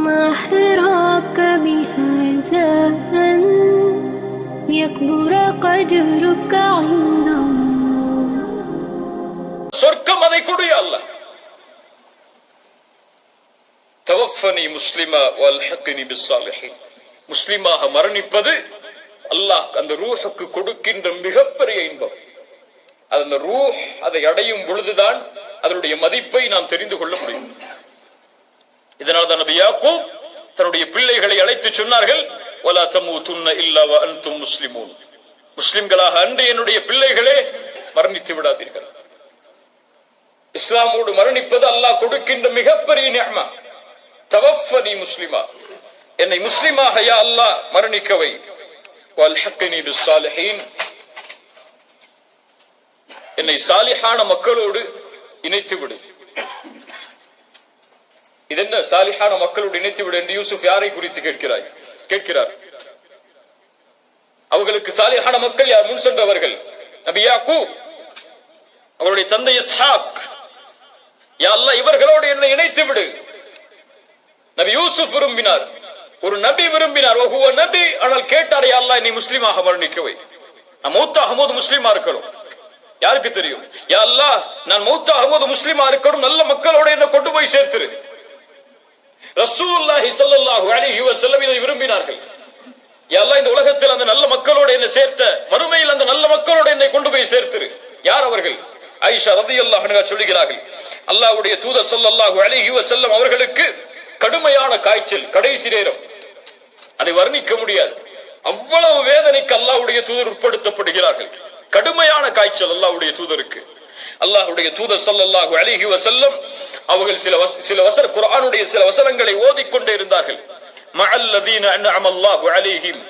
ما حراك بهذا أن يكبر قدرك عند الله சொர்க்கம் அதை கொடு யா அல்லாஹ் தவஃபனி முஸ்லிமா வல்ஹக்னி பிஸ்ஸாலிஹீன் முஸ்லிமாக மரணிப்பது அல்லாஹ் அந்த ரூஹுக்கு கொடுக்கின்ற மிகப்பெரிய இன்பம் அது அந்த ரூஹ் அதை அடையும் பொழுதுதான் அதனுடைய மதிப்பை நாம் தெரிந்து கொள்ள முடியும் இதனால் தான் நபி யாக்கூப் தன்னுடைய பிள்ளைகளை அழைத்து சொன்னார்கள் ஒலா தமூதுன்ன துன்ன இல்லாவ அன்தும் முஸ்லிமூன். முஸ்லிம்களாக அன்று என்னுடைய பிள்ளைகளே மரணித்து விடாதீர்கள். இஸ்லாமோடு மரணிப்பது அல்லாஹ் கொடுக்கின்ற மிகப்பெரிய நியமா. தவஃபனி முஸ்லிமா. என்னை முஸ்லிமாக யா அல்லாஹ் மரணிக்கவை. என்னை சாலிஹான மக்களோடு இணைத்து விடு இது என்ன சாலிஹான மக்களோடு இணைத்து விட என்று யூசுப் யாரை குறித்து கேட்கிறாய்? கேட்கிறார். அவர்களுக்கு சாலிஹான மக்கள் யார்? முன் சென்றவர்கள். நபி கு அவருடைய தந்தை இஸ்ஹாக். யா அல்லாஹ் இவர்களோடு என்னை இணைத்து விடு. நபி யூசுப் விரும்பினார். ஒரு நபி விரும்பினார். ஒவ்வொரு நபி ஆனால் கேட்டார் யா அல்லாஹ் என்னை முஸ்லீமாக மரணிக்கவை. நான் மௌத்தாகும் போது முஸ்லீமா இருக்கணும். யாருக்கு தெரியும்? யா அல்லா நான் மௌத்தாகும் போது முஸ்லீமா இருக்கணும். நல்ல மக்களோட என்ன கொண்டு போய் சேர்த்துரு. ரசூலுல்லாஹி ஸல்லல்லாஹு அலைஹி வஸல்லம் இதை விரும்பினார்கள். எல்லாம் இந்த உலகத்தில் அந்த நல்ல மக்களோடு என்னை சேர்த்த மறுமையில் அந்த நல்ல மக்களோடு என்னை கொண்டு போய் சேர்த்துரு. யார் அவர்கள்? ஆயிஷா ரதியல்லாஹு அன்ஹா சொல்லுகிறார்கள் அல்லாஹ்வுடைய தூதர் ஸல்லல்லாஹு அலைஹி வஸல்லம் அவர்களுக்கு கடுமையான காய்ச்சல் கடைசி நேரம். அதை வர்ணிக்க முடியாது. அவ்வளவு வேதனைக்கு அல்லாஹ்வுடைய தூதர் உட்படுத்தப்படுகிறார்கள். கடுமையான காய்ச்சல் அல்லாஹ்வுடைய தூதருக்கு. அல்லாஹ்வுடைய தூதர் ஸல்லல்லாஹு அலைஹி வஸல்லம் அவர்கள் சில வச- சில வசன குர்ஆனுடைய சில வசனங்களை ஓதிக்கொண்டே இருந்தார்கள் மஅல்லதீன அன்அம அல்லாஹு அலைஹிம்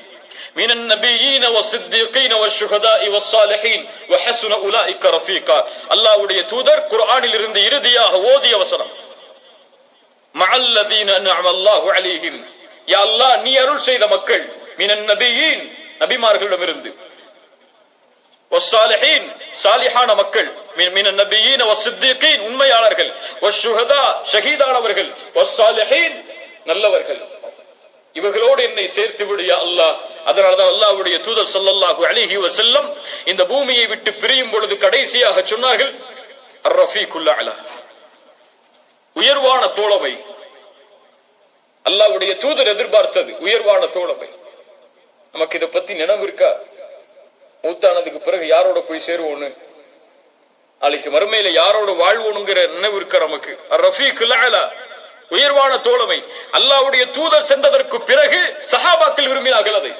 من النبيين والصديقين والشهداء والصالحين وحسن اولئك رفيقا அல்லாஹ்வுடைய தூதர் குர்ஆனில் இருந்து இறுதியாக ஓதிய வசனம் மஅல்லதீன அன்அம அல்லாஹு அலைஹிம் யா அல்லாஹ் நீ அருள் செய்த மக்கள் மினன் நபியீன் நபிமார்களிடமிருந்து والصالحين சாலிஹான மக்கள் உண்மையாளர்கள் ஷஹீதானவர்கள் நல்லவர்கள். இவர்களோடு என்னை சேர்த்து விடுயா அல்லாஹ். அதனாலதான் அல்லாஹ்வுடைய தூதர் ஸல்லல்லாஹு அலிஹி வசல்லம் இந்த பூமியை விட்டு பிரியும் பொழுது கடைசியாக சொன்னார்கள் உயர்வான தோழமை. அல்லாஹ்வுடைய தூதர் எதிர்பார்த்தது உயர்வான தோழமை. நமக்கு இதை பத்தி நினைவு இருக்கா? மூத்தானதுக்கு பிறகு யாரோட போய் சேருவோன்னு நாளைக்கு மறுமையில யாரோட வாழ்வோனுங்கிற நினைவு இருக்க நமக்கு? உயர்வான தோழமை. அல்லாவுடைய தூதர் சென்றதற்கு பிறகு சஹாபாக்கள் விரும்பினார்கள் அதை.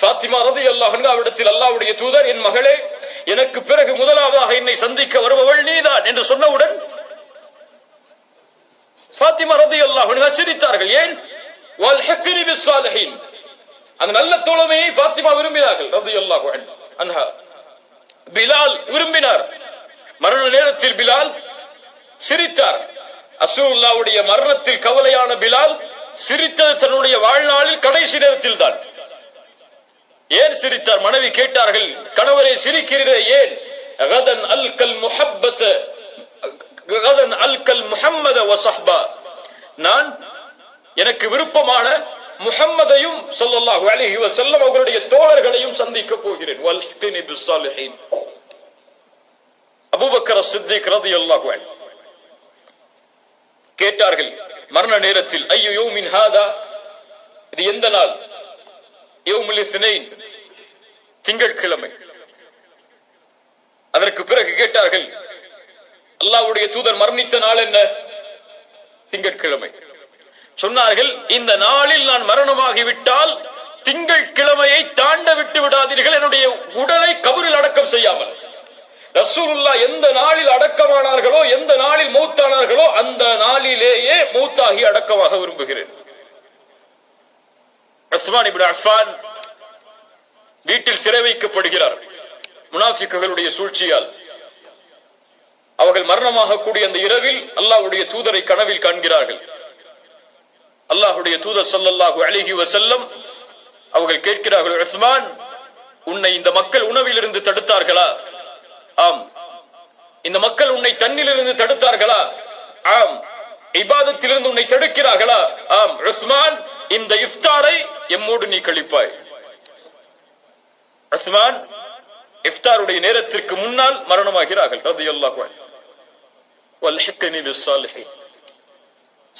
ஃபாத்திமா ரதி அல்லாஹ் அவரிடத்தில் அல்லாவுடைய தூதர் என் மகளே எனக்கு பிறகு முதலாவதாக என்னை சந்திக்க வருபவள் நீதான் என்று சொன்னவுடன் ஃபாத்திமா ரதி அல்லாஹன் சிரித்தார்கள். ஏன்? அந்த நல்ல தோழமையை ஃபாத்திமா விரும்பினார்கள் ரதி அல்லாஹ் அன்ஹா. பிலால் விரும்பினார். மரண நேரத்தில் பிலால் சிரித்தார். அசூல்லாவுடைய மரணத்தில் கவலையான பிலால் சிரித்தது தன்னுடைய வாழ்நாளில் கடைசி நேரத்தில் தான் ஏன் சிரித்தார்? மனைவி கேட்டார்கள் கணவரை சிரிக்கிறீரே ஏன்? கதன் அல்கல் முஹப்பத் கதன் அல்கல் முஹம்மத வசஹ்பா. நான் எனக்கு விருப்பமான முஹம்மதையும் ஸல்லல்லாஹு அலைஹி வஸல்லம் அவர்களுடைய தோழர்களையும் சந்திக்க போகிறேன். வல்ஹினி பிஸ்ஸாலிஹீன் அபுபக்கர சித்திக் ரதி அல்லாஹுவன் கேட்டார்கள் மரண நேரத்தில் ஐயோ மின் ஹாதா? இது எந்த நாள்? யௌமுல் இஸ்னைன். திங்கட்கிழமை. அதற்கு பிறகு கேட்டார்கள் அல்லாஹ்வுடைய தூதர் மரணித்த நாள் என்ன? திங்கட்கிழமை. சொன்னார்கள் இந்த நாளில் நான் மரணமாகிவிட்டால் திங்கட்கிழமையை தாண்ட விட்டு விடாதீர்கள். என்னுடைய உடலை கபரில் அடக்கம் செய்யாமல். ரசூலுல்லா எந்த நாளில் அடக்கமானார்களோ எந்த நாளில் மூத்தானார்களோ அந்த நாளிலேயே மூத்தாகி அடக்கமாக விரும்புகிறேன். உஸ்மான் இப்னு அஃபான் வீட்டில் சிறை வைக்கப்படுகிறார். முனாஃபிக்குகளுடைய சூழ்ச்சியால். அவர்கள் மரணமாக கூடிய அந்த இரவில் அல்லாஹ்வுடைய தூதரை கனவில் காண்கிறார்கள். அல்லாஹுடைய தூதர் ஸல்லல்லாஹு அழகி வசல்லம் அவர்கள் கேட்கிறார்கள் உஸ்மான் உன்னை இந்த மக்கள் உணவிலிருந்து தடுத்தார்களா? ஆம். இந்த மக்கள் உன்னை தன்னிலிருந்து தடுத்தார்களா? ஆம். இபாதத்திலிருந்து உன்னை தடுக்கிறார்களா? ஆம். ரஸ்மான் இந்த இஃப்தாரை எம்மோடு நீ கழிப்பாய். ரஸ்மான் இஃப்தாருடைய நேரத்திற்கு முன்னால் மரணமாகிறார்கள். ரலியல்லாஹு அன்ஹு. வல்ஹிக்னி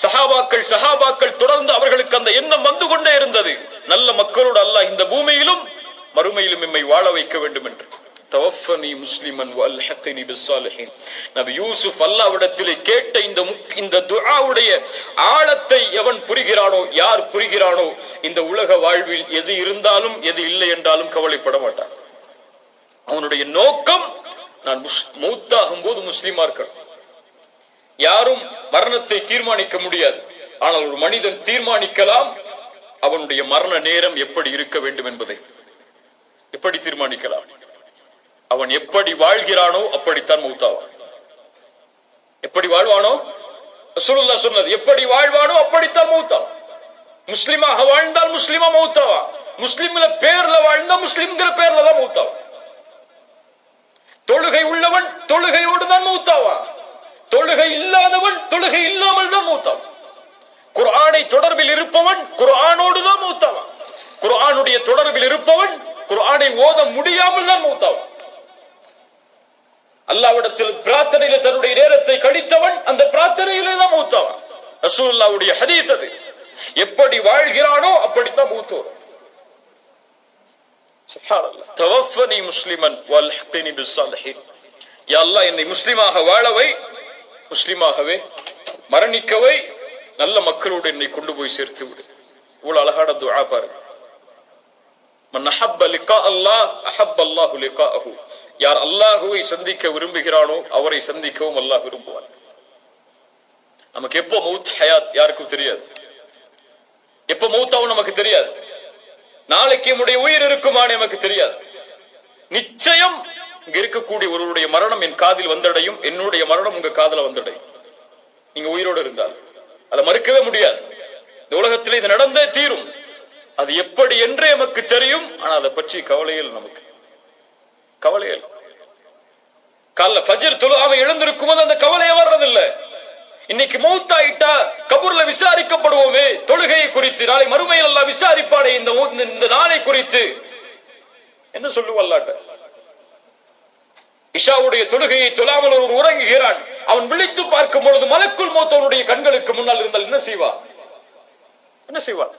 சஹாபாக்கள் சஹாபாக்கள் தொடர்ந்து அவர்களுக்கு அந்த எண்ணம் வந்து கொண்டே இருந்தது. நல்ல மக்களோடு அல்லாஹ் இந்த பூமியிலும் மறுமையிலும் எம்மை வாழ வைக்க வேண்டும் என்று. தவஃபனி முஸ்லிமன் வல்ஹக்னி பிஸ்ஸாலிஹீன். நபி யூசுப் அல்லாவிடத்திலே கேட்ட இந்த முக்- இந்த துஆவுடைய ஆழத்தை எவன் புரிகிறானோ யார் புரிகிறானோ இந்த உலக வாழ்வில் எது இருந்தாலும் எது இல்லை என்றாலும் கவலைப்பட மாட்டான். அவனுடைய நோக்கம் நான் முஸ் மூத்தாகும் போது முஸ்லிமா இருக்கணும். யாரும் மரணத்தை தீர்மானிக்க முடியாது. ஆனால் ஒரு மனிதன் தீர்மானிக்கலாம் அவனுடைய மரண நேரம் எப்படி இருக்க வேண்டும் என்பதை. எப்படி தீர்மானிக்கலாம்? அவன் எப்படி வாழ்கிறானோ அப்படித்தான் மௌத்தாவான். எப்படி வாழ்வானோ? சுருல்லா சொன்னது எப்படி வாழ்வானோ அப்படித்தான் மௌத்தாவான் முஸ்லிமாக வாழ்ந்தால் முஸ்லிமா மௌத்தாவா முஸ்லிம்ல பேர்ல வாழ்ந்தா முஸ்லிம்ங்கிற பேர்ல தான் மௌத்தாவா தொழுகை உள்ளவன் தொழுகையோடு தான் மௌத்தாவான். தொழுகை இல்லாதவன் தொழுகை இல்லாமல் தான் மூத்தாவான். குரானை தொடர்பில் இருப்பவன் குரானோடு தான் மூத்தாவான். குரானுடைய தொடர்பில் இருப்பவன் குரானை ஓத முடியாமல் தான் மூத்தாவான். அல்லாவிடத்தில் பிரார்த்தனையில தன்னுடைய நேரத்தை கழித்தவன் அந்த பிரார்த்தனையிலே தான் மூத்தவன். ரசூல்லாவுடைய ஹதீஸ் அது. எப்படி வாழ்கிறானோ அப்படித்தான் மூத்தோர். சுப்ஹானல்லாஹ் தவஃபனி முஸ்லிமன் வல்ஹிக்னி பிஸ்ஸாலிஹீன் யா அல்லாஹ் என்னை முஸ்லிமாக வாழவை முஸ்லிமாகவே மரணிக்கவை நல்ல மக்களோடு என்னை கொண்டு போய் சேர்த்து விடு. இவ்வளவு அழகான துஆ பாருங்க. மன் அஹப்ப லிகா அல்லாஹ் அஹப்ப அல்லாஹு லிகாஅஹு. யார் அல்லாஹுவை சந்திக்க விரும்புகிறானோ அவரை சந்திக்கவும் அல்லாஹ் விரும்புவான். நமக்கு எப்போ மௌத் ஹயாத் யாருக்கும் தெரியாது. எப்ப மௌத்தாவும் நமக்கு தெரியாது. நாளைக்கு நம்முடைய உயிர் இருக்குமான்னு நமக்கு தெரியாது. நிச்சயம் இங்க இருக்கக்கூடிய ஒருவருடைய மரணம் என் காதில் வந்தடையும் என்னுடைய மரணம் உங்க காதுல வந்தடையும். நீங்க உயிரோடு இருந்தால். அதை மறுக்கவே முடியாது. இந்த உலகத்தில் இது நடந்தே தீரும். அது எப்படி என்றே நமக்கு தெரியும் ஆனா அதை பற்றி கவலையில் நமக்கு. கவலையில் காலைல ஃபஜர் அவன் எழுந்திருக்கும் போது அந்த கவலையே வர்றதில்லை. இன்னைக்கு மௌத்தாயிட்டா கபூர்ல விசாரிக்கப்படுவோமே தொழுகையை குறித்து. நாளை மறுமையில் எல்லாம் விசாரிப்பாடே இந்த இந்த- நாளை குறித்து. என்ன சொல்லுவல்லாட்ட இஷாவுடைய தொழுகையை தொழாமல் ஒரு உறங்குகிறான். அவன் விழித்து பார்க்கும் பொழுது மலக்குள் மௌத்தவனுடைய கண்களுக்கு முன்னால் இருந்தால் என்ன செய்வான் என்ன செய்வான்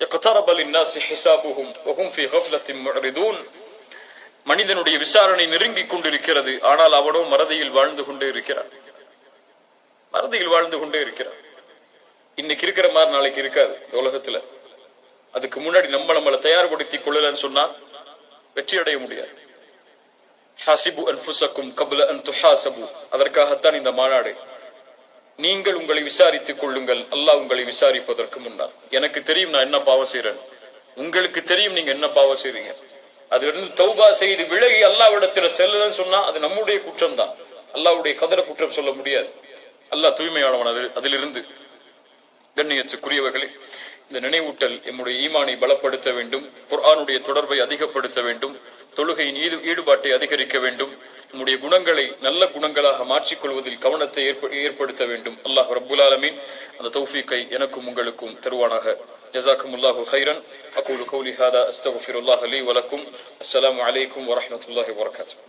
اقترب للناس حسابهم وهم في غفلة معرضون மனிதனுடைய விசாரணை நெருங்கிக் கொண்டிருக்கிறது ஆனால் அவனோ மறதியில் வாழ்ந்து கொண்டே இருக்கிறான் மறதியில் வாழ்ந்து கொண்டே இருக்கிறான் இன்னைக்கு இருக்கிற மாதிரி நாளைக்கு இருக்காது இந்த உலகத்துல அதுக்கு முன்னாடி நம்ம நம்மளை தயார்படுத்திக் கொள்ளலன்னு சொன்னா வெற்றி அடைய முடியாது ஹாசிபு அன்ஃபுசக்கும் கபல அன் துஹாசபு அதற்காகத்தான் இந்த மாநாடு நீங்கள் உங்களை விசாரித்துக் கொள்ளுங்கள். அல்லாஹ் உங்களை விசாரிப்பதற்கு முன்னால். எனக்கு தெரியும் நான் என்ன பாவம் செய்யறேன் உங்களுக்கு தெரியும் நீங்க என்ன பாவம் செய்றீங்க. அதிலிருந்து தௌபா செய்து விலகி அல்லாவிடத்துல செல்லுன்னு சொன்னா அது நம்முடைய குற்றம் தான் அல்லாவுடைய கதற குற்றம் சொல்ல முடியாது. அல்லாஹ் தூய்மையானவன் அது அதிலிருந்து கண்ணியத்துக்குரியவர்களே இந்த நினைவூட்டல் எம்முடைய ஈமானை பலப்படுத்த வேண்டும். குர்ஆனுடைய தொடர்பை அதிகப்படுத்த வேண்டும். தொழுகையின் ஈடுபாட்டை அதிகரிக்க வேண்டும். நம்முடைய குணங்களை நல்ல குணங்களாக மாற்றிக்கொள்வதில் கவனத்தை ஏற்ப- ஏற்படுத்த வேண்டும். அல்லாஹ் ரபுல் ஆலமீன். அந்த தௌஃபீக்கை எனக்கும் உங்களுக்கும் தருவானாக. ஜஸாக்கும் அல்லாஹு ஹைரன் அகூலு கௌலி ஹாதா. அஸ்தகுஃபிருல்லாஹ் வலக்கும். அஸ்ஸலாமு அலைக்கும்